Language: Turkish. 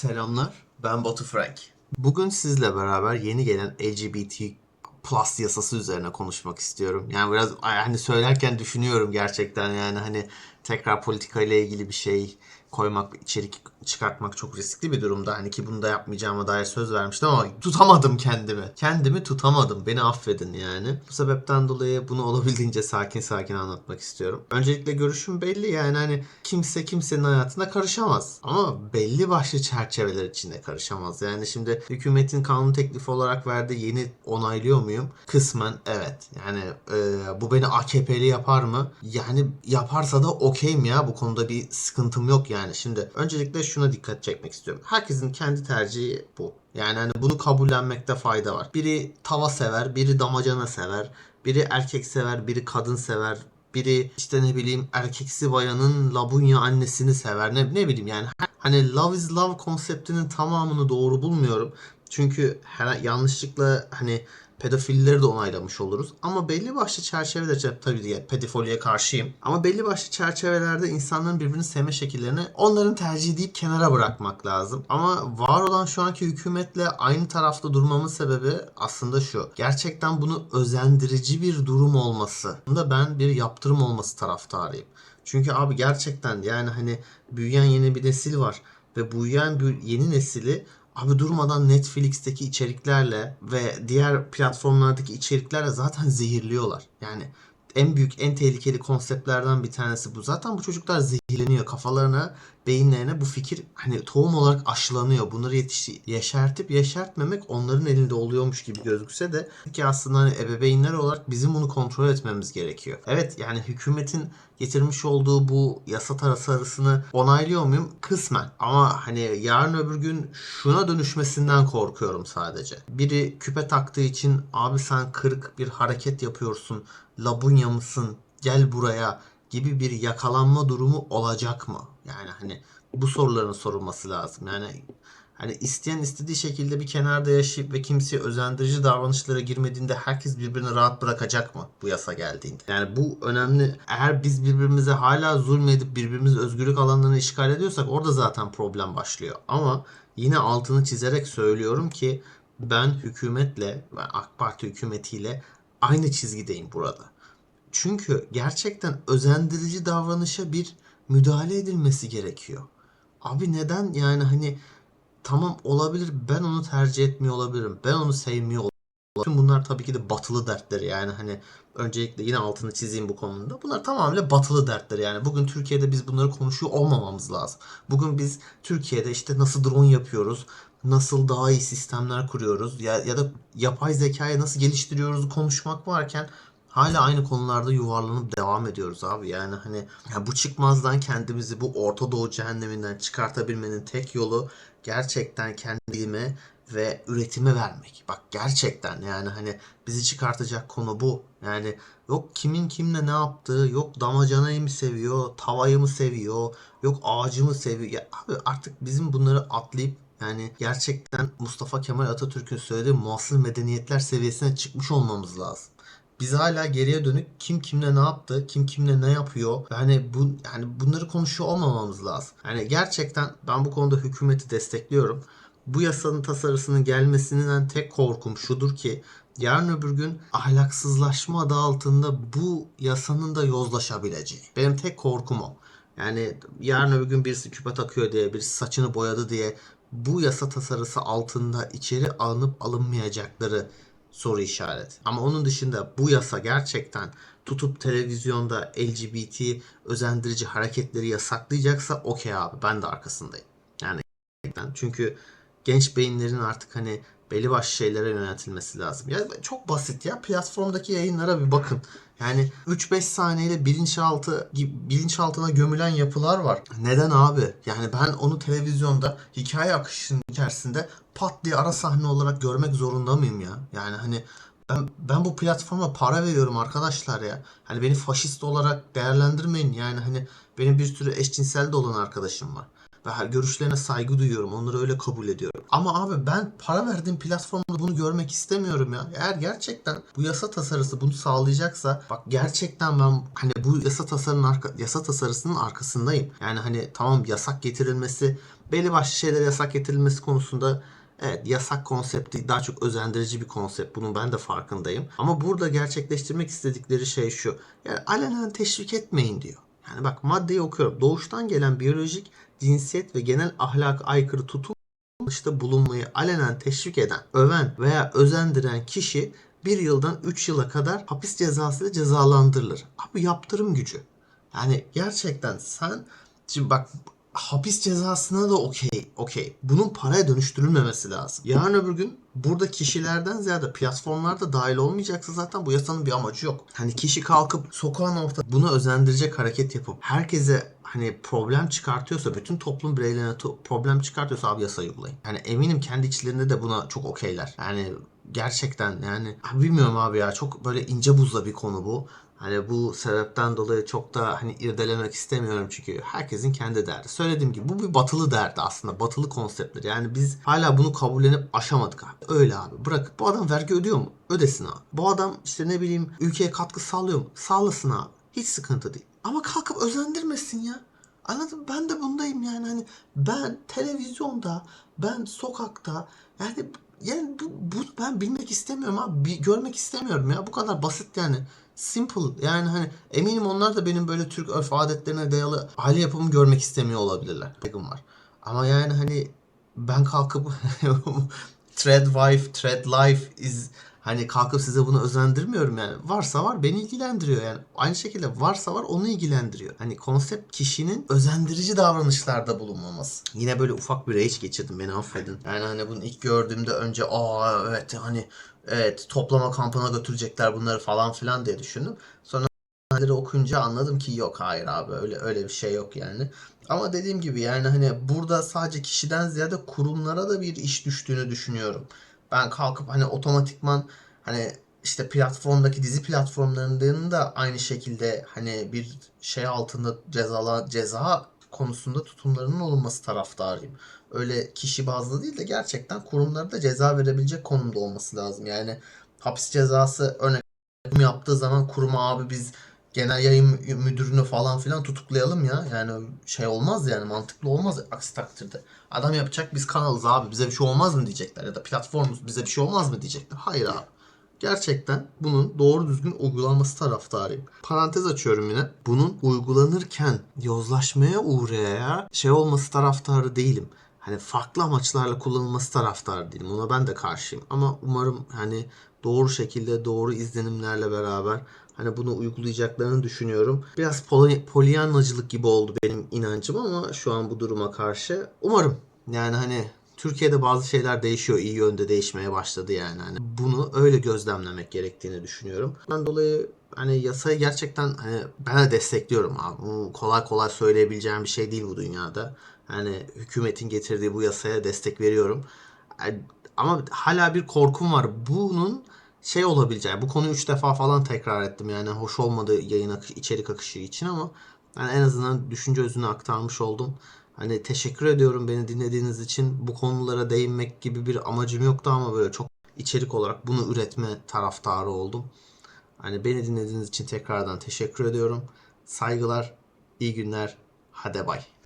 Selamlar, ben Batu Frank. Bugün sizle beraber yeni gelen LGBT plus yasası üzerine konuşmak istiyorum. Yani biraz hani söylerken düşünüyorum gerçekten yani hani tekrar politika ile ilgili bir şey koymak, içerik çıkartmak çok riskli bir durumda. Hani ki bunu da yapmayacağıma dair söz vermiştim ama tutamadım kendimi. Kendimi tutamadım. Beni affedin yani. Bu sebepten dolayı bunu olabildiğince sakin sakin anlatmak istiyorum. Öncelikle görüşüm belli yani hani kimse kimsenin hayatına karışamaz. Ama belli başlı çerçeveler içinde karışamaz. Yani şimdi hükümetin kanun teklifi olarak verdiği yeni onaylıyor muyum? Kısmen evet. Yani e, bu beni AKP'li yapar mı? Yani yaparsa da okeyim ya. Bu konuda bir sıkıntım yok yani. Şimdi öncelikle şuna dikkat çekmek istiyorum. Herkesin kendi tercihi bu. Yani hani bunu kabullenmekte fayda var. Biri tava sever, biri damacana sever, biri erkek sever, biri kadın sever, biri işte ne bileyim erkeksi bayanın labunya annesini sever. Ne, ne bileyim yani hani love is love konseptinin tamamını doğru bulmuyorum. Çünkü her, yanlışlıkla hani pedofilleri de onaylamış oluruz. Ama belli başlı çerçeveler tabii diye pedofiliye karşıyım. Ama belli başlı çerçevelerde insanların birbirini sevme şekillerini onların tercihi deyip kenara bırakmak lazım. Ama var olan şu anki hükümetle aynı tarafta durmamın sebebi aslında şu. Gerçekten bunu özendirici bir durum olması. Bunda ben bir yaptırım olması taraftarıyım. Çünkü abi gerçekten yani hani büyüyen yeni bir nesil var ve büyüyen bir yeni nesili Abi durmadan Netflix'teki içeriklerle ve diğer platformlardaki içeriklerle zaten zehirliyorlar. Yani en büyük, en tehlikeli konseptlerden bir tanesi bu. Zaten bu çocuklar zehirleniyor. Kafalarına, beyinlerine bu fikir hani tohum olarak aşılanıyor. Bunları yetiş yeşertip yeşertmemek onların elinde oluyormuş gibi gözükse de ki aslında hani ebeveynler olarak bizim bunu kontrol etmemiz gerekiyor. Evet yani hükümetin getirmiş olduğu bu yasa tasarısını onaylıyor muyum? Kısmen. Ama hani yarın öbür gün şuna dönüşmesinden korkuyorum sadece. Biri küpe taktığı için abi sen kırık bir hareket yapıyorsun. Labunya mısın? Gel buraya gibi bir yakalanma durumu olacak mı? Yani hani bu soruların sorulması lazım. Yani hani isteyen istediği şekilde bir kenarda yaşayıp ve kimseye özendirici davranışlara girmediğinde herkes birbirini rahat bırakacak mı bu yasa geldiğinde? Yani bu önemli. Eğer biz birbirimize hala zulmedip birbirimiz özgürlük alanlarını işgal ediyorsak orada zaten problem başlıyor. Ama yine altını çizerek söylüyorum ki ben hükümetle ve AK Parti hükümetiyle aynı çizgideyim burada. Çünkü gerçekten özendirici davranışa bir müdahale edilmesi gerekiyor. Abi neden yani hani tamam olabilir ben onu tercih etmiyor olabilirim. Ben onu sevmiyor olabilirim. Bunlar tabii ki de batılı dertleri yani hani öncelikle yine altını çizeyim bu konuda. Bunlar tamamıyla batılı dertleri yani. Bugün Türkiye'de biz bunları konuşuyor olmamamız lazım. Bugün biz Türkiye'de işte nasıl drone yapıyoruz, nasıl daha iyi sistemler kuruyoruz ya, ya da yapay zekayı nasıl geliştiriyoruz konuşmak varken hala aynı konularda yuvarlanıp devam ediyoruz abi. Yani hani ya bu çıkmazdan kendimizi bu Orta Doğu cehenneminden çıkartabilmenin tek yolu gerçekten kendi bilime ve üretime vermek. Bak gerçekten yani hani bizi çıkartacak konu bu. Yani yok kimin kimle ne yaptığı, yok damacanayı mı seviyor, tavayı mı seviyor, yok ağacı mı seviyor. Ya abi artık bizim bunları atlayıp yani gerçekten Mustafa Kemal Atatürk'ün söylediği muasır medeniyetler seviyesine çıkmış olmamız lazım biz hala geriye dönük kim kimle ne yaptı, kim kimle ne yapıyor. Yani bu yani bunları konuşuyor olmamamız lazım. Yani gerçekten ben bu konuda hükümeti destekliyorum. Bu yasanın tasarısının gelmesinden tek korkum şudur ki yarın öbür gün ahlaksızlaşma adı altında bu yasanın da yozlaşabileceği. Benim tek korkum o. Yani yarın öbür gün birisi küpe takıyor diye, birisi saçını boyadı diye bu yasa tasarısı altında içeri alınıp alınmayacakları soru işareti. Ama onun dışında bu yasa gerçekten tutup televizyonda LGBT özendirici hareketleri yasaklayacaksa okey abi ben de arkasındayım. Yani çünkü genç beyinlerin artık hani belli başlı şeylere yöneltilmesi lazım. Ya çok basit ya platformdaki yayınlara bir bakın. Yani 3-5 saniyeyle bilinçaltı bilinçaltına gömülen yapılar var. Neden abi? Yani ben onu televizyonda hikaye akışının içerisinde pat diye ara sahne olarak görmek zorunda mıyım ya? Yani hani ben, ben bu platforma para veriyorum arkadaşlar ya. Hani beni faşist olarak değerlendirmeyin. Yani hani benim bir sürü eşcinsel de olan arkadaşım var ve görüşlerine saygı duyuyorum. Onları öyle kabul ediyorum. Ama abi ben para verdiğim platformda bunu görmek istemiyorum ya. Eğer gerçekten bu yasa tasarısı bunu sağlayacaksa bak gerçekten ben hani bu yasa tasarının arka, yasa tasarısının arkasındayım. Yani hani tamam yasak getirilmesi belli başlı şeylere yasak getirilmesi konusunda evet yasak konsepti daha çok özendirici bir konsept. Bunun ben de farkındayım. Ama burada gerçekleştirmek istedikleri şey şu. Yani alenen teşvik etmeyin diyor. Yani bak maddeyi okuyorum. Doğuştan gelen biyolojik, cinsiyet ve genel ahlaka aykırı tutum işte bulunmayı alenen teşvik eden, öven veya özendiren kişi bir yıldan 3 yıla kadar hapis cezası ile cezalandırılır. Abi yaptırım gücü. Yani gerçekten sen şimdi bak hapis cezasına da okey okey. Bunun paraya dönüştürülmemesi lazım. Yarın öbür gün burada kişilerden ziyade platformlar da dahil olmayacaksa zaten bu yasanın bir amacı yok. Hani kişi kalkıp sokağın orta bunu özendirecek hareket yapıp herkese hani problem çıkartıyorsa bütün toplum bireylerine to- problem çıkartıyorsa abi yasa uygulayın. Yani eminim kendi içlerinde de buna çok okeyler. Yani gerçekten yani bilmiyorum abi ya çok böyle ince buzla bir konu bu. Hani bu sebepten dolayı çok da hani irdelemek istemiyorum çünkü herkesin kendi derdi. Söylediğim gibi bu bir batılı derdi aslında. Batılı konseptler. Yani biz hala bunu kabullenip aşamadık abi. Öyle abi. Bırak. Bu adam vergi ödüyor mu? Ödesin abi. Bu adam işte ne bileyim ülkeye katkı sağlıyor mu? Sağlasın abi. Hiç sıkıntı değil. Ama kalkıp özendirmesin ya. Anladın mı? Ben de bundayım yani hani ben televizyonda, ben sokakta yani yani bu, bu ben bilmek istemiyorum abi. Bir, görmek istemiyorum ya. Bu kadar basit yani. Simple. Yani hani eminim onlar da benim böyle Türk örf adetlerine dayalı aile yapımı görmek istemiyor olabilirler. Saygım var. Ama yani hani ben kalkıp thread wife, thread life is hani kalkıp size bunu özendirmiyorum yani. Varsa var beni ilgilendiriyor yani. Aynı şekilde varsa var onu ilgilendiriyor. Hani konsept kişinin özendirici davranışlarda bulunmaması. Yine böyle ufak bir rage geçirdim beni affedin. Yani hani bunu ilk gördüğümde önce aa evet hani evet toplama kampına götürecekler bunları falan filan diye düşündüm. Sonra haberleri okuyunca anladım ki yok hayır abi öyle öyle bir şey yok yani. Ama dediğim gibi yani hani burada sadece kişiden ziyade kurumlara da bir iş düştüğünü düşünüyorum. Ben kalkıp hani otomatikman hani işte platformdaki dizi platformlarının da aynı şekilde hani bir şey altında cezala ceza konusunda tutumlarının olunması taraftarıyım. Öyle kişi bazlı değil de gerçekten kurumlara da ceza verebilecek konumda olması lazım. Yani hapis cezası örnek yaptığı zaman kuruma abi biz genel yayın müdürünü falan filan tutuklayalım ya. Yani şey olmaz yani mantıklı olmaz aksi takdirde. Adam yapacak biz kanalız abi bize bir şey olmaz mı diyecekler ya da platformumuz bize bir şey olmaz mı diyecekler. Hayır abi. Gerçekten bunun doğru düzgün uygulanması taraftarıyım. Parantez açıyorum yine. Bunun uygulanırken yozlaşmaya uğraya şey olması taraftarı değilim. Hani farklı amaçlarla kullanılması taraftarı değilim. Ona ben de karşıyım. Ama umarım hani doğru şekilde doğru izlenimlerle beraber hani bunu uygulayacaklarını düşünüyorum. Biraz poli, polyanlacılık gibi oldu benim inancım ama şu an bu duruma karşı umarım yani hani Türkiye'de bazı şeyler değişiyor, iyi yönde değişmeye başladı yani. Hani bunu öyle gözlemlemek gerektiğini düşünüyorum. Ben dolayı hani yasayı gerçekten hani ben de destekliyorum abi. Bu kolay kolay söyleyebileceğim bir şey değil bu dünyada. Hani hükümetin getirdiği bu yasaya destek veriyorum. Yani ama hala bir korkum var. Bunun şey olabileceği. Bu konuyu 3 defa falan tekrar ettim. Yani hoş olmadı yayın akışı, içerik akışı için ama yani en azından düşünce özünü aktarmış oldum. Hani teşekkür ediyorum beni dinlediğiniz için. Bu konulara değinmek gibi bir amacım yoktu ama böyle çok içerik olarak bunu üretme taraftarı oldum. Hani beni dinlediğiniz için tekrardan teşekkür ediyorum. Saygılar, iyi günler. Hadi bay.